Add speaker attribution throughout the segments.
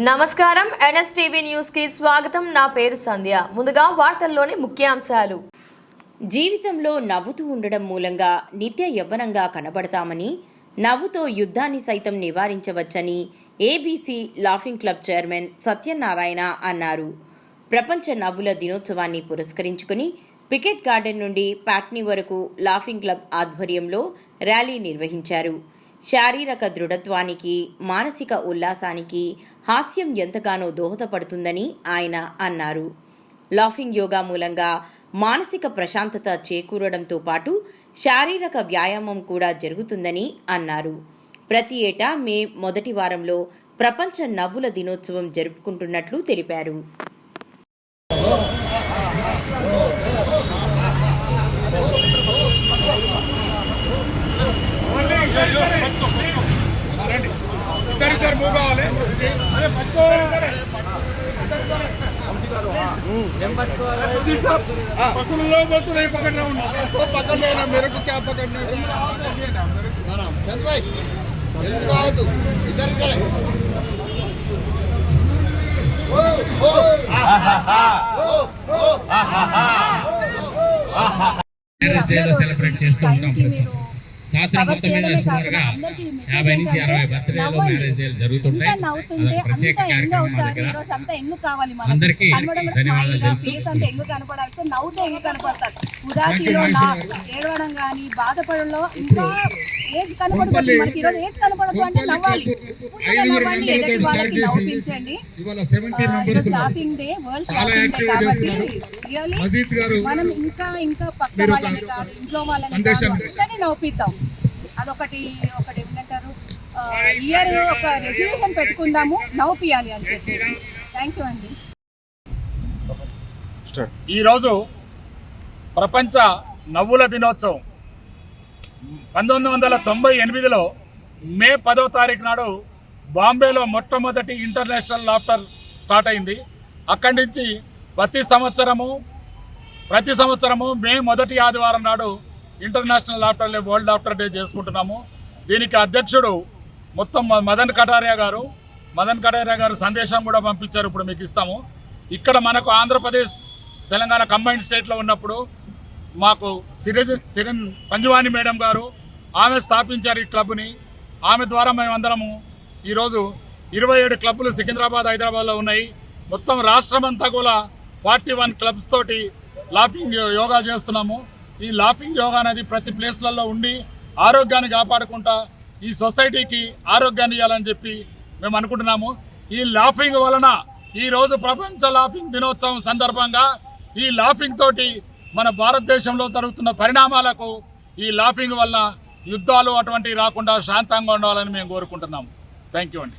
Speaker 1: నమస్కారం. ఎన్ఎస్టీవీ న్యూస్కి స్వాగతం. నా పేరు సంధ్య. ముందుగా వార్తల్లోని ముఖ్యాంశాలు.
Speaker 2: జీవితంలో నవ్వుతూ ఉండడం మూలంగా నిత్య యవ్వనంగా కనబడతామని నవ్వుతో యుద్ధాన్ని సైతం నివారించవచ్చని ABC laughing club chairman Satyanarayana అన్నారు. ప్రపంచ నవ్వుల దినోత్సవాన్ని పురస్కరించుకుని పికెట్ గార్డెన్ నుండి పాట్నీ వరకు లాఫింగ్ క్లబ్ ఆధ్వర్యంలో ర్యాలీ నిర్వహించారు. శారీరక దృఢత్వానికి మానసిక ఉల్లాసానికి హాస్యం ఎంతగానో దోహదపడుతుందని ఆయన అన్నారు. లాఫింగ్ యోగా మూలంగా మానసిక ప్రశాంతత చేకూరడంతో పాటు శారీరక వ్యాయామం కూడా జరుగుతుందని అన్నారు. ప్రతి ఏటా మే మొదటి వారంలో ప్రపంచ నవ్వుల దినోత్సవం జరుపుకుంటున్నట్లు తెలిపారు.
Speaker 3: పక్కనలో పడుతున్నాయి పక్కన పక్కన మెరుకు క్యాప్ పక్కన
Speaker 4: సెలబ్రేట్ చేస్తూ ఉంటాం
Speaker 5: సంవత్సరం మొత్తం మీద సుమారుగా
Speaker 4: యాభై నుంచి అరవై
Speaker 5: బర్త్డేలు మ్యారేజ్ డేలు జరుగుతుంటాయి.
Speaker 4: అదొక ప్రత్యేక కార్యక్రమం మా దగ్గర. అందరికీ ధన్యవాదాలు తెలుపుతూ ఉదాసీలో ఏడవడం కానీ బాధపడంలో ఇంకా ఏజ్ కనపడదు మనకి ఈరోజు ఏజ్ కనపడదు అంటే నవ్వాలి.
Speaker 3: నవ్వించండి.
Speaker 4: లాఫింగ్ డే వరల్డ్ డే కాబట్టి
Speaker 3: గారు
Speaker 4: మనం ఇంకా ఇంకా పక్క వాళ్ళని కాదు. ఇంట్లో వాళ్ళని కాదు. అందరినీ నవ్వుపిద్దాం అదొకటి ఒకటి ఏమంటారు? ఇయర్ ఒక రెజల్యూషన్ పెట్టుకుందాము నవ్వుపియాలి అని చెప్పి. థ్యాంక్ యూ అండి.
Speaker 3: ఈరోజు ప్రపంచ నవ్వుల దినోత్సవం. పంతొమ్మిది వందల తొంభై ఎనిమిదిలో మే పదో తారీఖు నాడు బాంబేలో మొట్టమొదటి ఇంటర్నేషనల్ లాఫ్టర్ స్టార్ట్ అయింది. అక్కడి నుంచి ప్రతి సంవత్సరము ప్రతి సంవత్సరము మే మొదటి ఆదివారం నాడు international laughter day world laughter day చేసుకుంటున్నాము. దీనికి అధ్యక్షుడు మొత్తం మ- మదన్ కటారియా గారు మదన్ కటారియా గారు సందేశం కూడా పంపించారు ఇప్పుడు మీకు ఇస్తాము. ఇక్కడ మనకు ఆంధ్రప్రదేశ్ తెలంగాణ కంబైన్డ్ స్టేట్లో ఉన్నప్పుడు మాకు సిరిజ్ సిరన్ పంజువాణి మేడం గారు ఆమె స్థాపించారు ఈ క్లబ్ని. ఆమె ద్వారా మేమందరము ఈరోజు ఇరవై ఏడు క్లబ్లు సికింద్రాబాద్ హైదరాబాద్లో ఉన్నాయి. మొత్తం రాష్ట్రమంతా కూడా ఫార్టీ వన్ క్లబ్స్ తోటి లాఫింగ్ యోగా చేస్తున్నాము. ఈ లాఫింగ్ యోగా అనేది ప్రతి ప్లేస్లలో ఉండి ఆరోగ్యాన్ని కాపాడుకుంటా ఈ సొసైటీకి ఆరోగ్యాన్ని ఇవ్వాలని చెప్పి మేము అనుకుంటున్నాము. ఈ లాఫింగ్ వలన ఈరోజు ప్రపంచ లాఫింగ్ దినోత్సవం సందర్భంగా ఈ లాఫింగ్ తోటి మన భారతదేశంలో జరుగుతున్న పరిణామాలకు ఈ లాఫింగ్ వల్ల యుద్ధాలు అటువంటివి రాకుండా శాంతంగా ఉండాలని మేము కోరుకుంటున్నాము. థ్యాంక్ యూ అండి.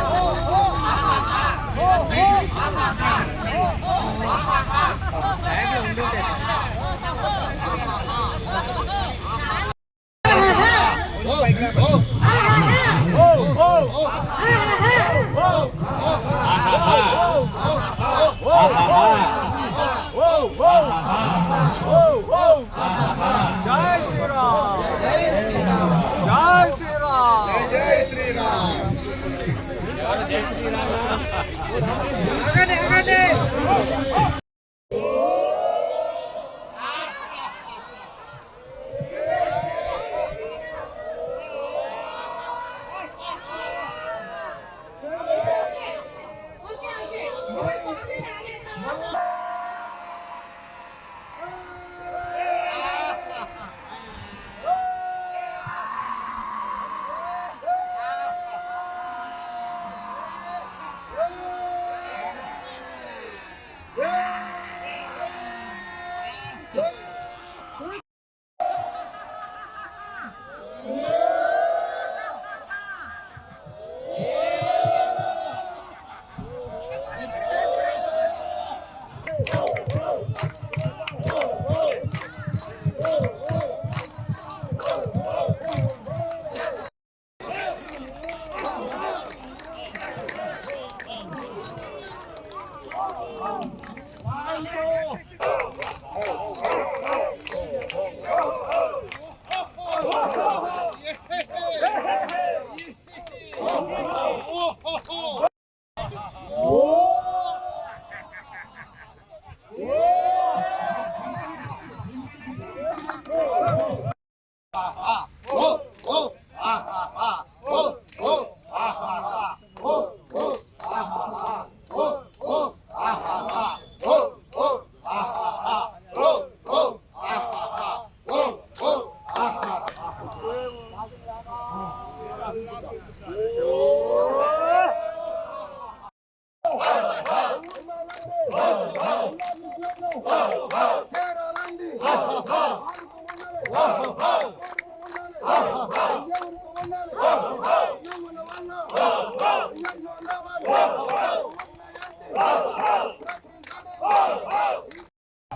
Speaker 3: 哈哈哈！哦哦哈哈！来，我们就这样。Yeah. Oh, oh, oh. Oh, oh, oh.